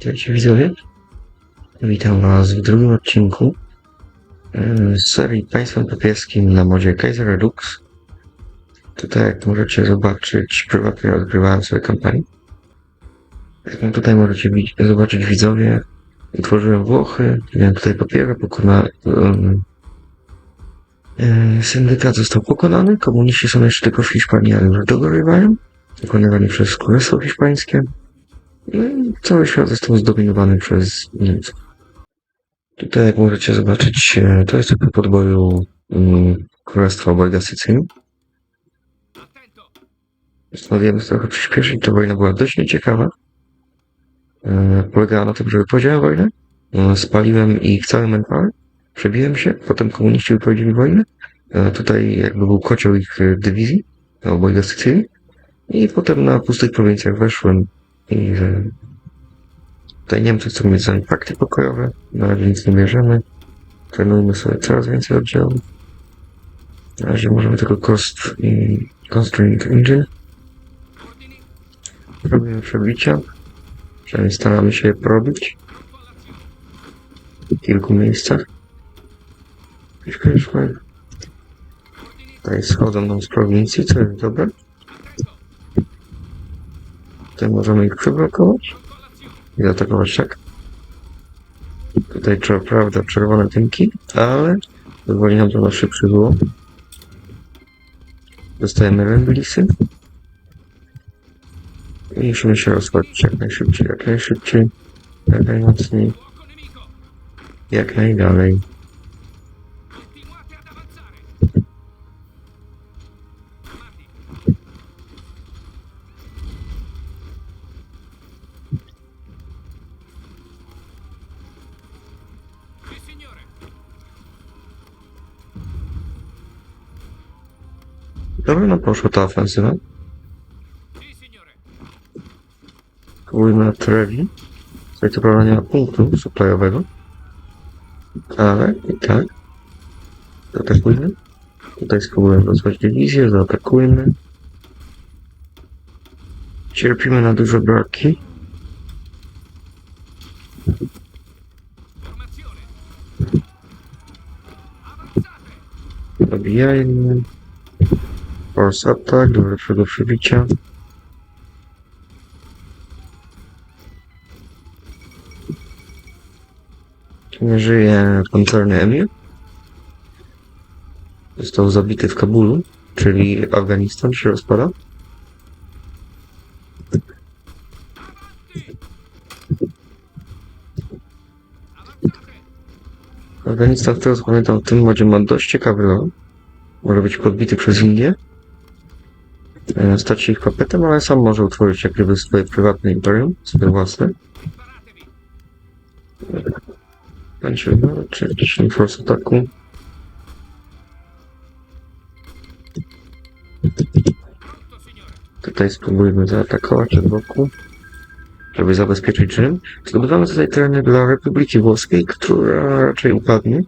Witajcie widzowie. Witam Was w drugim odcinku e, z serii Państwem Papieskim na modzie Kaiser Redux. Tutaj jak możecie zobaczyć, prywatnie odgrywałem sobie kampanię. Tutaj możecie zobaczyć widzowie, utworzyłem Włochy, miałem tutaj papiery, pokona... E, syndykat został pokonany, komuniści są jeszcze tylko w Hiszpanii, ale już dogorywają, wykonywani przez Królestwo Hiszpańskie. No cały świat został zdominowany przez Niemców. Tutaj, jak możecie zobaczyć, e, to jest tylko podboju um, Królestwa Obojga Sycylii. Postanowiłem trochę przyspieszyć, ta wojna była dość nieciekawa. E, polegała na tym, że wypowiedziałem wojnę, e, spaliłem ich cały manpower, przebiłem się, potem komuniści wypowiedzieli wojnę. E, tutaj jakby był kocioł ich e, dywizji, Obojga Sycylii. I potem na pustych prowincjach weszłem i że tutaj Niemcy chcą mieć z nami pakty pokojowe, na razie nic nie bierzemy. Trenujmy sobie coraz więcej oddziałów. Na razie możemy tylko cost i constraint engine. Robimy przebicia. Przynajmniej staramy się je porobić. W kilku miejscach. Tutaj schodzą nam z prowincji, co jest dobre. Tutaj możemy ich przyblokować i zaatakować tak. Tutaj trzeba, prawda, czerwone tynki, ale pozwoli nam to na szybszy było. Dostajemy remblisy. I musimy się rozchodzić jak najszybciej, jak najszybciej, jak najmocniej, jak najdalej. Dobrze nam poszła ta ofensywa. Próbujmy na Trevi. Tutaj co prawda nie ma punktu supplyowego. Ale i tak. Zaatakujmy. Tutaj spróbujemy rozwać dywizję, zaatakujmy. Cierpimy na duże braki. Dobijajmy. Force attack do lepszego przebicia. Nie żyje pancerny Emir. Został zabity w Kabulu, czyli Afganistan się rozpada. Afganistan, z pamiętam, w tym modzie ma dość ciekawy lore. Może być podbity przez Indię. E, Stać się ich papetem, ale sam może utworzyć jak gdyby swoje prywatne imperium, swoje własne. Będzie, no, czy jakiś force ataku. Tutaj spróbujmy zaatakować od boku, żeby zabezpieczyć Rzym. Zdobywamy tutaj tereny dla Republiki Włoskiej, która raczej upadnie.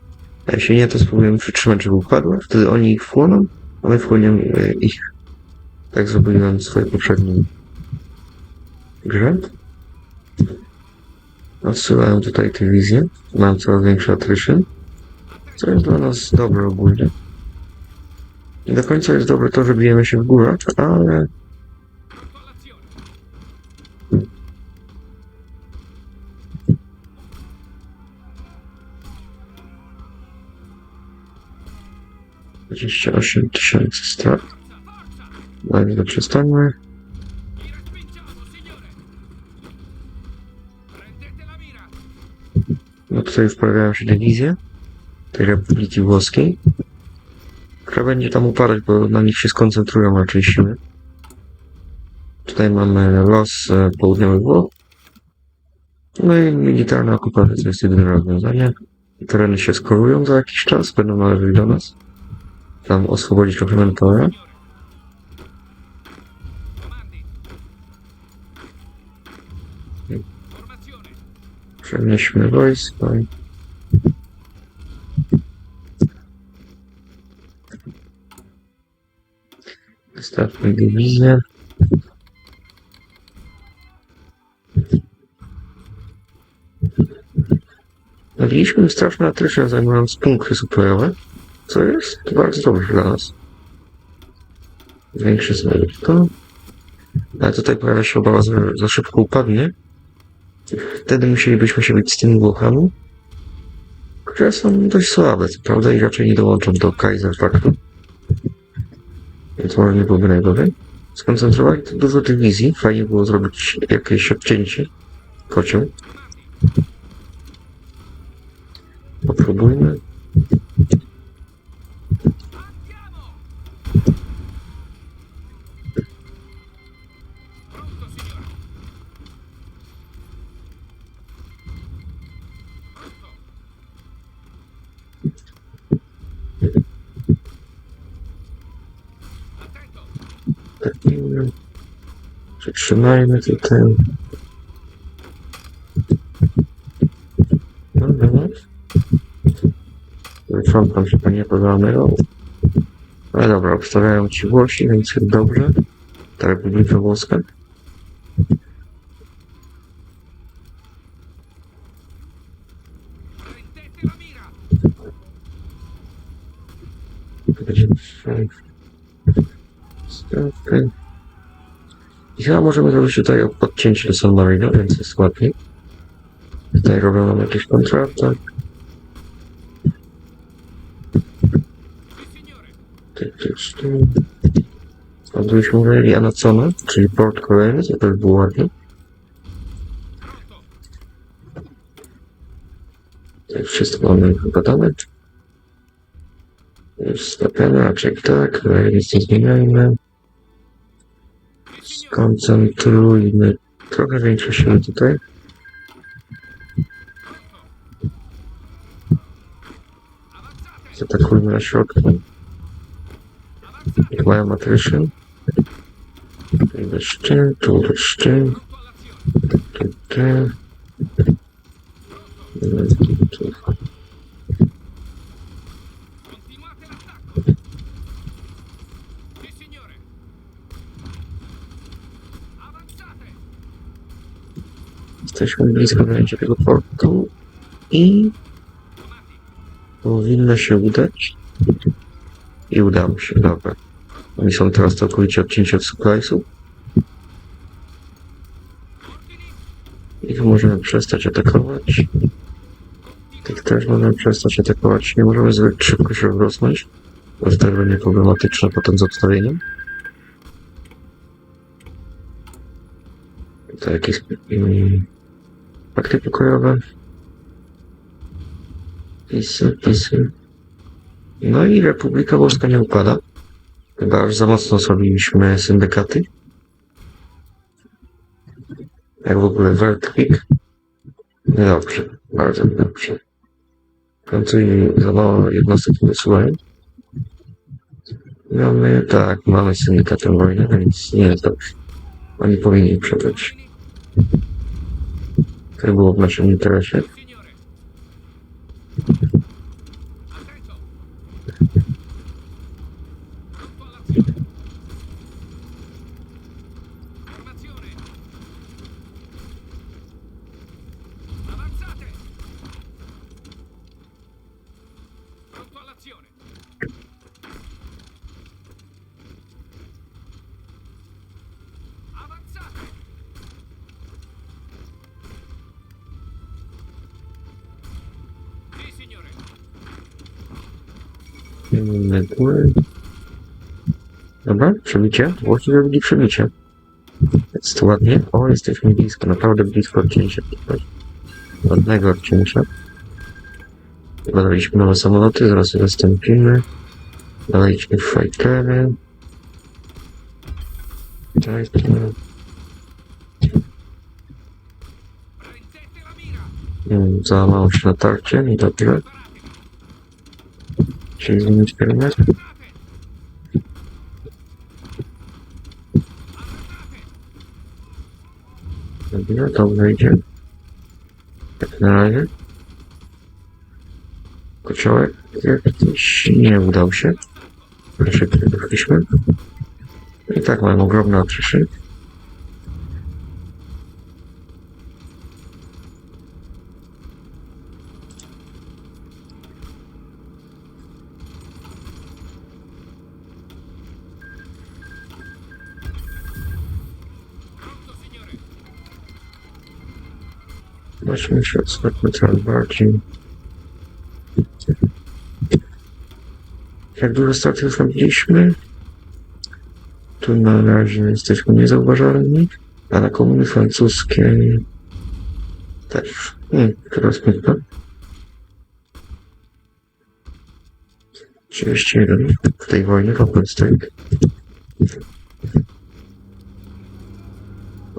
A jeśli nie, to spróbujemy przytrzymać, żeby upadła. Wtedy oni ich wchłoną, a my wchłoniemy e, ich. Tak zrobiłem w swojej poprzedniej grze. Odsyłają tutaj te wizje. Mam coraz większy attrition. Co jest dla nas dobre ogólnie. Nie do końca jest dobre to, że bijemy się w górach, ale... Dwadzieścia osiem tysięcy strat. Na ile przestańmy. No tutaj już pojawiają się dywizje tej Republiki Włoskiej, która będzie tam upadać, bo na nich się skoncentrują raczej siły. Tutaj mamy los e, południowych Włoch. No i militarna okupacja to jest jedyne rozwiązanie. Tereny się skorują za jakiś czas, będą należeć do nas. Tam oswobodzić trochę manpowera. Przenieśmy wojsko. Wystawmy dywizję. Nabiliśmy straszne atrysze zajmując punkty suplejowe, co jest bardzo dobrze dla nas. Sobie to. Ale tutaj pojawia się obawa, że za szybko upadnie. Wtedy musielibyśmy się bić z tymi Włochami, które są dość słabe, co prawda, i raczej nie dołączą do Kaiser Faktu. Więc może nie byłoby najgorzej. Skoncentrowali tu dużo dywizji. Fajnie było zrobić jakieś odcięcie kocioł. Popróbujmy. Przytrzymajmy tutaj. No, no, no. Wytrząkam się panie podanego. Ale dobra, obstawiają ci Włosi, więc dobrze. Ta Republika Włoska. I chyba możemy zrobić tutaj podcięcie do San Marino, więc jest łatwiej. Tutaj robią nam jakiś tyk. A gdybyśmy mówili Anacona, czyli Port Kolejny, to też było ładnie. Tutaj wszystko mamy wygadane. Jest stawiane, raczej tak, nic nie zmieniajmy. Skoncentrujmy trochę większe siły tutaj. Zaatakujmy na środku. Mają deszcze, tu deszcze, Pronto all'azione. tu. Tu, tu. Jesteśmy blisko zajęcia tego portu i powinno się udać. I udało się, dobra. Oni są teraz całkowicie odcięci od suppliesów Ordini. i tu możemy przestać atakować. Tak też możemy przestać atakować. Nie możemy zbyt szybko się rozrosnąć, to tak będzie problematyczne potem z odstawieniem. To jakieś mm, akty pokojowe. Pisy, pisy. No i Republika Włoska nie upada. Chyba już za mocno zrobiliśmy syndykaty. Jak w ogóle Weltkwik. Dobrze, bardzo dobrze. W końcu za mało jednostek wysyłają. Mamy, tak, mamy syndykatem wojny, więc nie jest dobrze. Oni powinni przebyć. To było w naszym interesie. Signore. Attento. Dobra, przebicie. Włosi zrobili przebicie. Jest ładnie. O, jesteśmy blisko, naprawdę blisko odcięcia. Ładnego odcięcia. Badaliśmy nowe samoloty, zaraz je zastąpimy. Daliśmy fightery. Tak, tak. Prendete la mira. Mm, Załamało się natarcie, niedobrze. Preparate. Czyli zmienić kierunek. Avanzate. Avanzate. Dobra, dobrze idzie. Jak na razie. Kociołek jakiś nie udał się. Proszę, kiedy wyszliśmy. Zobaczmy się, odstąpmy coraz bardziej. Jak dużo strat już robiliśmy? Tu na razie jesteśmy niezauważalni, a na komuny francuskiej też. Nie, teraz pewno. 31 w tej wojnie tej.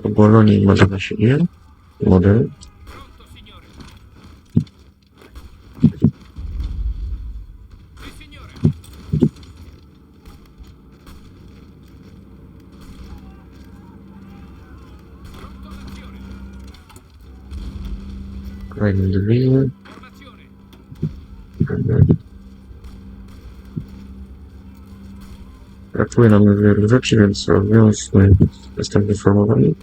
O Bolonii ma na siebie model. Brakuje nam wielu rzeczy, więc rozwiązmy następnie formowany.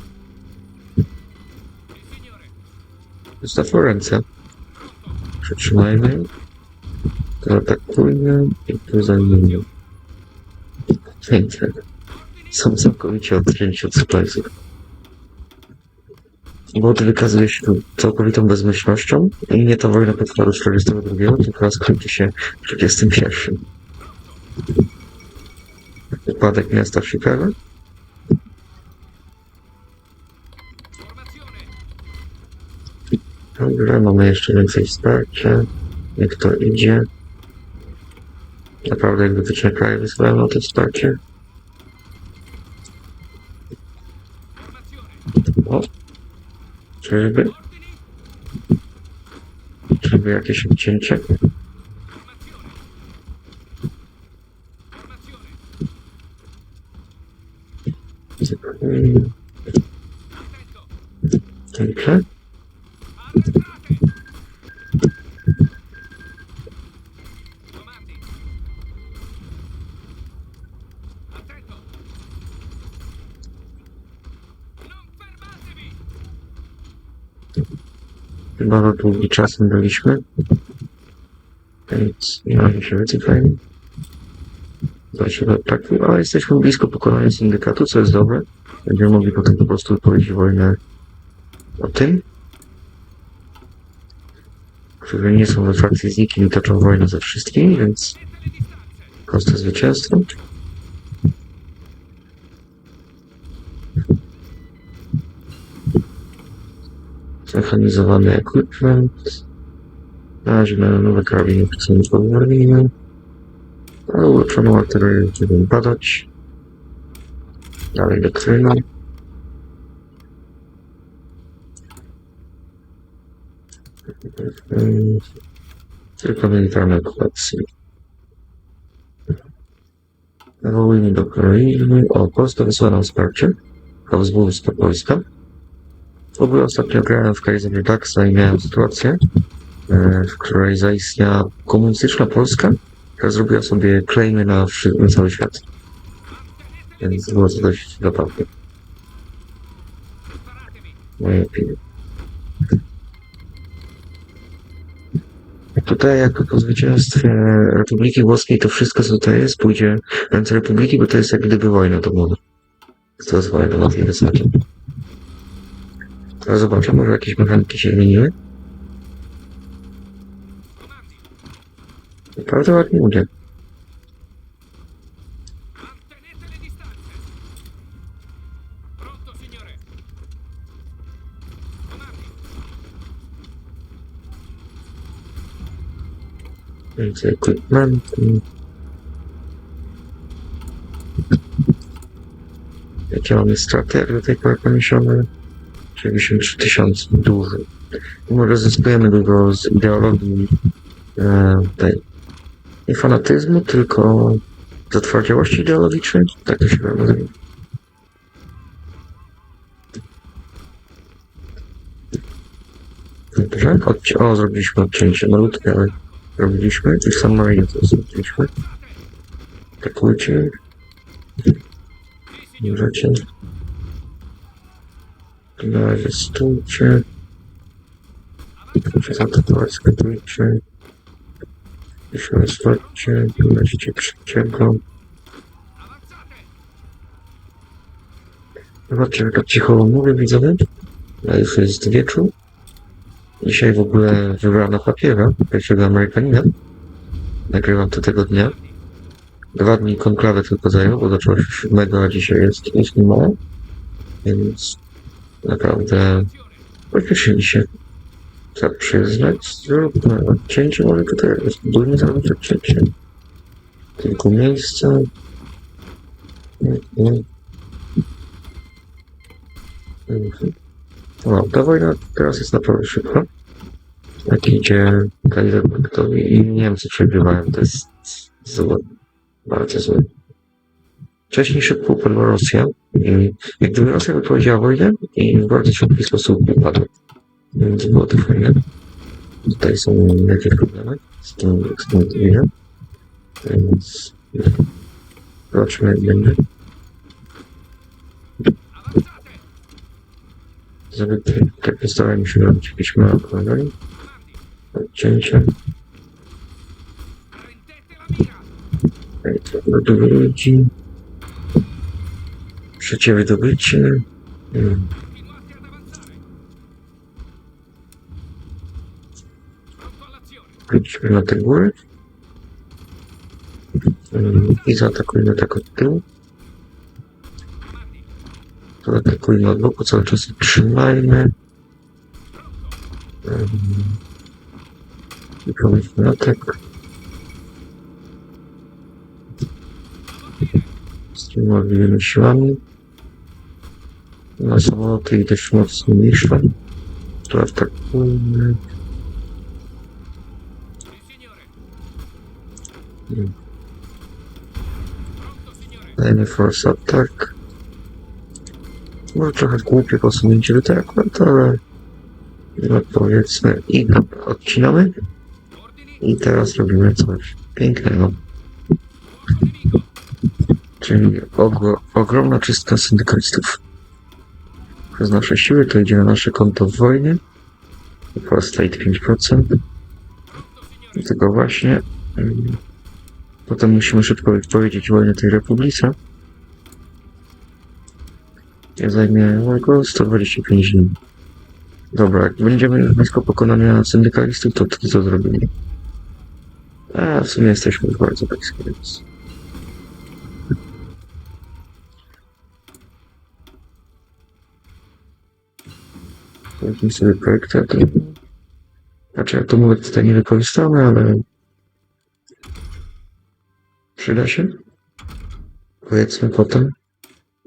Sì, signore. Za Florencja. Pronto. Przytrzymajmy. Atakujmy i tu zajmijmy. Ordini. Są całkowicie odcięci od supplysów. Bot wykazuje się tu całkowitą bezmyślnością i nie ta wojna potrwa do 42, tylko skończy się w 31. Upadek miasta Chicago. Dobrze, mamy jeszcze więcej wsparcia. Jak to idzie? Naprawdę jak wytyczne kraje wysłają na to wsparcie? O! Czyżby? Czyżby jakieś odcięcie? Fermatevi. Chyba za długi czasem byliśmy. Więc nie mamy się wycofajmy. Zobaczymy tak, ale jesteśmy blisko pokonania syndykatu, co jest dobre. Będziemy mogli potem po prostu powiedzieć wojnę o tym, którzy nie są we frakcji z nikim i toczą wojnę ze wszystkimi, więc proste zwycięstwo. Zmechanizowany equipment. Na razie na nowe karabiny chcemy powolnimy. Ale ulepszoną artylerię będziemy badać. Dalej doktryna. Tylko militarne okupacje. Nawołujemy do Ukrainy. O, Polska wysłała nam wsparcie. Habsburskie Polska. W ogóle ostatnio grałem w Kaiser Redux i miałem sytuację, e, w której zaistniała komunistyczna Polska, zrobiła sobie claimy na, na cały świat. Więc było to dość zabawne. Moje opinie. Tutaj jak po zwycięstwie Republiki Włoskiej to wszystko co tutaj jest pójdzie ręce Republiki, bo to jest jak gdyby wojna domowa. To jest wojna na tej zasadzie. Teraz zobaczę, może jakieś mechaniki się zmieniły. Naprawdę ładnie. Comandi. Więcej equipmentu. Jakie mamy straty jak do tej pory poniesione? 93 tysiące, dużo. Może zyskujemy dużo z ideologii e, tej nie fanatyzmu, tylko zatwardziałości ideologicznej. Tak to się nazywa. Dobrze, odci- o, zrobiliśmy odcięcie malutkie, ale robiliśmy. I Marino to zrobiliśmy. Atakujcie, możecie. Na razie stójcie. Możecie zaatakować, skatujcie. Jeśli będziecie przeciego. Avanzate. Zobaczcie, jak cicho mówię, widzowie. Już jest wieczór. Dzisiaj w ogóle wybrałem na papiera pierwszego Amerykanina. Nagrywam to tego dnia. Dwa dni konklawy tylko zajął, bo zaczęło się siódmego, a dzisiaj jest jeśli mało. Więc naprawdę pośpieszyli się. Trzeba przyznać, zróbmy odcięcie, może tutaj dumnie zrobić odcięcie. Tylko. Mhm. No, ta wojna teraz jest naprawdę szybka. Jak idzie Kaiserbergowi i Niemcy przegrywają, to jest złe. Bardzo złe. Wcześniej szybko upadła Rosja i jak gdyby Rosja wypowiedziała wojnę i w bardzo szybki sposób upadła. To fajne. Tutaj są jakieś problemy z tym winem. Więc zobaczymy jak będzie. Żeby tak postarajmy się robić jakieś małe kolorowi. Odcięcie. Prendete la mira. Wydobyci. Trzecie wydobycie. Mm, Wróćmy na te góry. I zaatakujmy tak od tyłu. Avanti. To atakujmy od boku, cały czas trzymajmy. I pomyślmy atak. Stymulujemy siłami. Na samoloty i dość mocno niszczą. To atakujmy. Dajmy force attack. Może trochę głupie posunięcie tego akurat, ale no powiedzmy i odcinamy i teraz robimy coś pięknego. Czyli ogro, ogromna czystka syndykalistów. Przez nasze siły to idzie na nasze konto w wojnie. Prostate 5%. Pronto, signore. Dlatego właśnie mm, potem musimy szybko wypowiedzieć wojnę tej republice. Ja zajmie około 125 dni. Dobra, jak będziemy już blisko pokonania syndykalistów, to wtedy to zrobimy. A w sumie jesteśmy już bardzo blisko, więc... Jakimś sobie projektem. Znaczy, ja to mówię tutaj nie wykorzystamy, ale przyda się. Powiedzmy potem.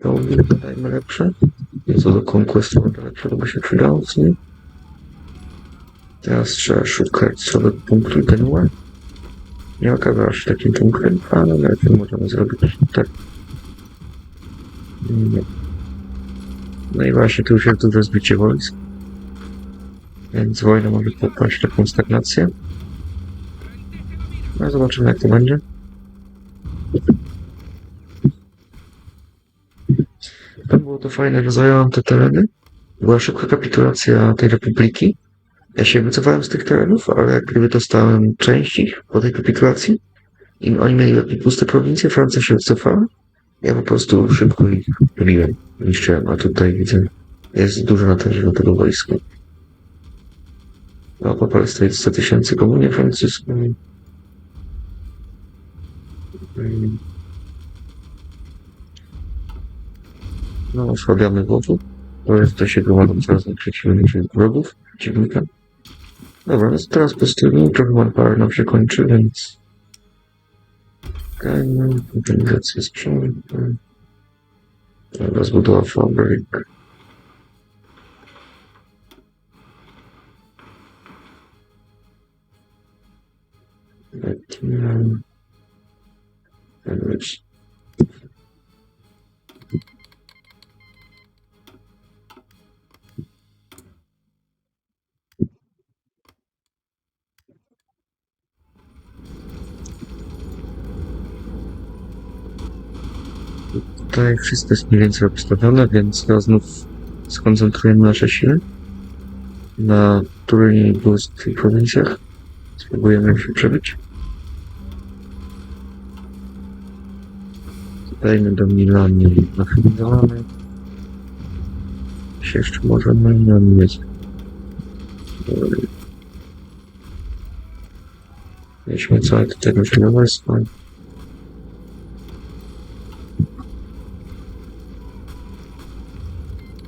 To dajmy lepsze. Co do Conquest może lepszego by się przydało w sumie. Teraz trzeba szukać słabego punktu ład. Nie okazał się takim punktem, ale lepiej możemy zrobić tak. No i właśnie tu już jest duże zbicie wojsk. Więc wojna może popaść taką stagnację. No zobaczymy jak to będzie. To było to fajne, że zająłem te tereny. Była szybka kapitulacja tej republiki. Ja się wycofałem z tych terenów, ale jak gdyby dostałem część ich po tej kapitulacji. I oni mieli lepiej puste prowincje, Francja się wycofała. Ja po prostu szybko ich robiłem, niszczyłem, a tutaj widzę, jest dużo natężenia tego wojska. No, po Polsce jest 100 tysięcy komunie francuską. Mm. No, osłabiamy wrogów. To jest to się gromadzą coraz większych wrogów, przeciwnika. Dobra, więc teraz po stylu trochę manpower nam się kończy, więc... Kajmy, organizacja sprzętu. Rozbudowa fabryk. Letnia. Tutaj wszystko jest mniej więcej obstawione, więc teraz znów skoncentrujemy nasze siły na Turynie i dwóch prowincjach. Spróbujemy się przebyć. Dajmy do Milani nachylamy. Się jeszcze możemy, nie jest. Mieliśmy całe tutaj różne wojska.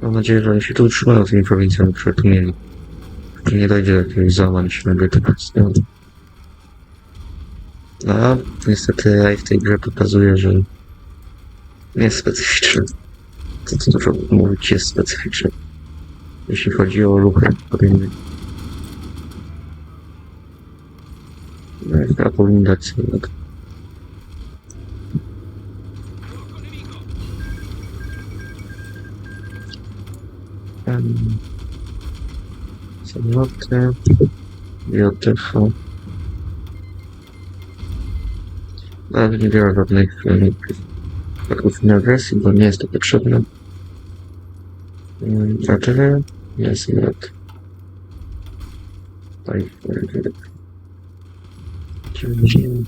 Mam nadzieję, że oni się tu utrzymają tymi prowincjami, które tu mieli. Że nie dojdzie do się nagle teraz. nie? No, niestety AI w tej grze pokazuje, że nie jest specyficzny. To co dużo mówić jest specyficzny. Jeśli chodzi o ruchy powinny. No i powinni dać sobie Samoloty i oddechu. Nawet nie biorę żadnych em, ataków na agresji, bo nie jest to potrzebne. Tyle jest nawet. Tutaj, Ciągnijmy.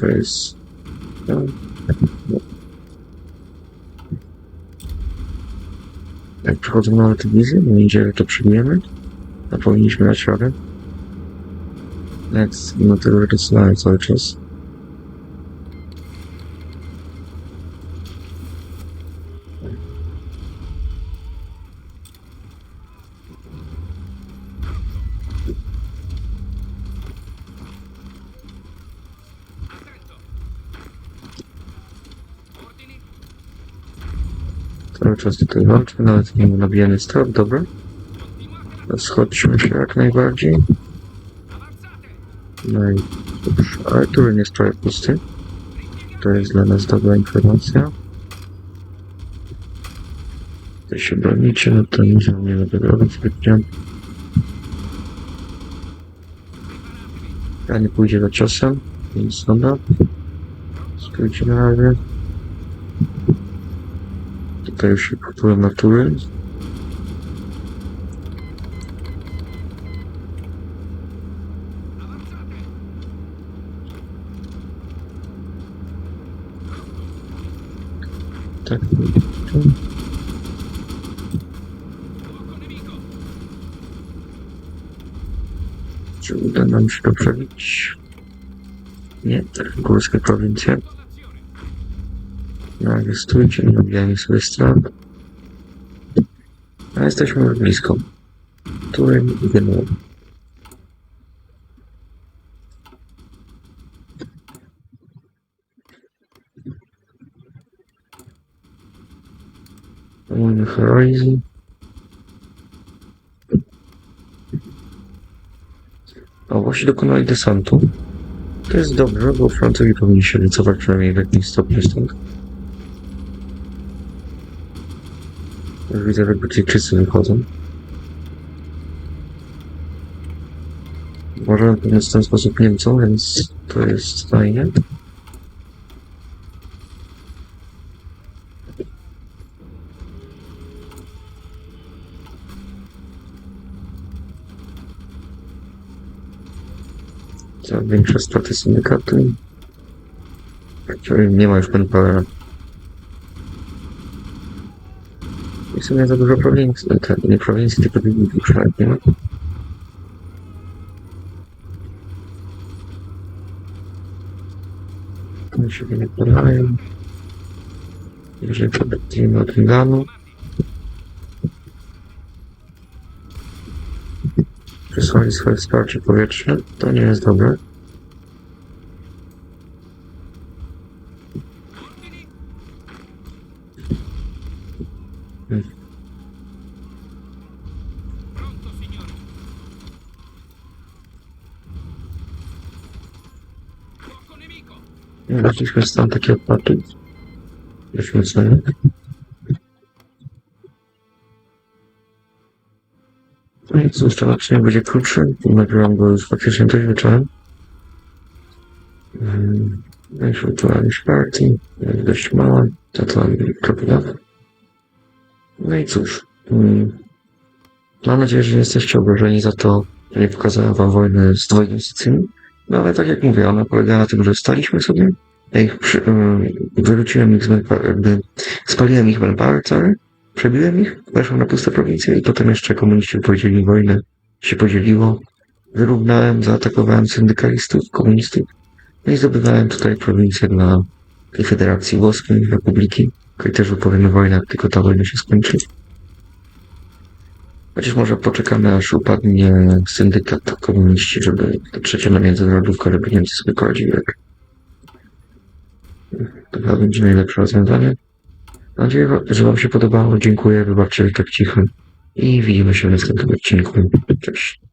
To jest... No. Jak przychodzą nowe dywizje, no idzie, to przyjmiemy, a powinniśmy dać radę. Jak no tyle rysowałem cały czas. Cały czas tutaj walczę, nawet nie mam nabijany strat, dobra. Schodźmy się jak najbardziej. No i cóż, ale tu nie prawie pusty. To jest dla nas dobra informacja. Wy się bronicie, no to nic wam nie będę robić zbytnio. Ja nie pójdzie za ciosem, więc dobra. Stójcie na. Tutaj się kupują natury. Tak. Czy uda nam się to przebić? Nie, tak, górskie prowincje. No, stójcie, nie sobie strat. A jesteśmy blisko. Turyn i Genoa. Mamy Horizon. O, właśnie dokonali desantu. To jest dobrze, bo Francuzi powinni się wycofać przynajmniej w jakimś stopniu stąd. Widzę, że Brytyjczycy wychodzą. Możemy pomóc w ten sposób Niemcom, więc to jest fajnie. Za większe straty syndykatu. Czyli nie ma już manpowera. I w sumie za dużo prowincji, tak, nie prowincji, tylko dywizji przynajmniej nie ma. Oni się nie podają. Jeżeli podejdziemy od Milanu. Przysłali swoje wsparcie powietrzne. To nie jest dobre. Weszliśmy w stan taki odpady. Weźmy sobie. No i cóż, ten odcinek będzie krótszy. Nagrywam go już faktycznie dość wieczorem. No i ewentualnie partii. Jest dość mała. To to prawda. No i cóż. Mam nadzieję, że nie jesteście obrażeni za to, że nie pokazałem wam wojny z dwojgiem Sycylią. No ale tak jak mówię, ona polega na tym, że staliśmy sobie, ja ich przy, wyrzuciłem ich z jakby spaliłem ich manpower cały, przebiłem ich, weszłem na puste prowincje i potem jeszcze komuniści wypowiedzieli mi wojnę, się podzieliło, wyrównałem, zaatakowałem syndykalistów, komunistów, no i zdobywałem tutaj prowincję dla tej Federacji Włoskiej, Republiki, której też wypowiemy wojnę, tylko ta wojna się skończy. Chociaż może poczekamy, aż upadnie syndykat komuniści, żeby to trzecie na międzynarodówkę, żeby Niemcy sobie poradziły. Chyba będzie najlepsze rozwiązanie. Mam nadzieję, że Wam się podobało. Dziękuję, wybaczcie, że tak cicho. I widzimy się w następnym odcinku. Cześć.